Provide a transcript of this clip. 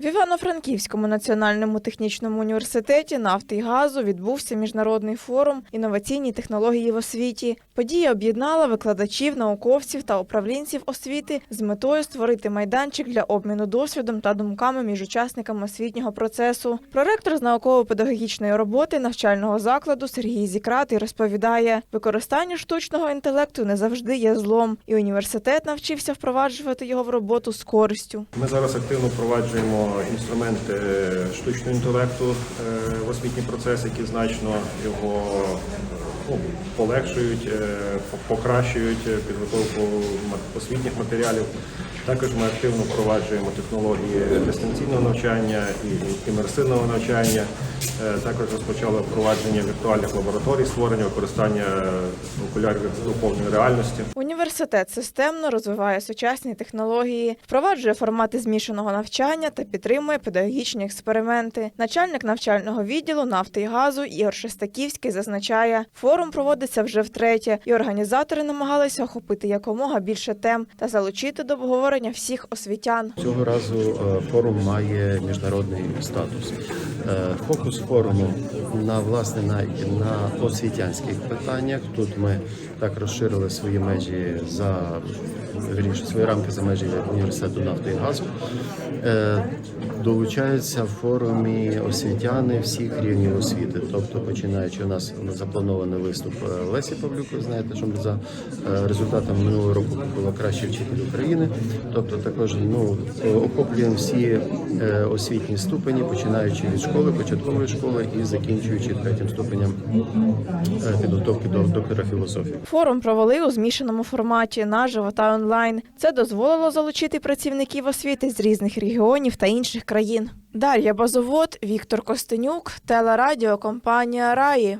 В Івано-Франківському національному технічному університеті нафти і газу відбувся міжнародний форум інноваційні технології в освіті. Подія об'єднала викладачів, науковців та управлінців освіти з метою створити майданчик для обміну досвідом та думками між учасниками освітнього процесу. Проректор з науково-педагогічної роботи навчального закладу Сергій Зікратий розповідає, використання штучного інтелекту не завжди є злом, і університет навчився впроваджувати його в роботу з користю. Ми зараз активно впроваджуємо інструменти штучного інтелекту е, в освітній процес, які значно його ну, полегшують, е, покращують е, підготовку освітніх матеріалів. Також ми активно впроваджуємо технології дистанційного навчання і імерсивного навчання. Е, Також розпочали впровадження віртуальних лабораторій, створення використання окулярів доповненої реальності. Університет системно розвиває сучасні технології, впроваджує формати змішаного навчання та підтримує педагогічні експерименти. Начальник навчального відділу нафти і газу Ігор Шестаківський зазначає, форум проводиться вже втретє, і організатори намагалися охопити якомога більше тем та залучити до обговорення всіх освітян. Цього разу е, форум має міжнародний статус. Е, Фокус форуму на власне на, на освітянських питаннях. Тут ми так розширили свої межі за вірніше, свої рамки за межі університету нафти і газу. Е, Долучаються в форумі освітяни всіх рівнів освіти. Тобто, починаючи у нас запланований виступ е, Лесі Павлюк, ви знаєте, що за е, результатами минулого року була кращий вчитель України. Тобто також ну охоплюємо всі е, освітні ступені, починаючи від школи, початкової школи і закінчуючи третім ступенем підготовки до доктора філософії. Форум провели у змішаному форматі наживо та онлайн. Це дозволило залучити працівників освіти з різних регіонів та інших країн. Дар'я Базовод, Віктор Костенюк, телерадіокомпанія Раї.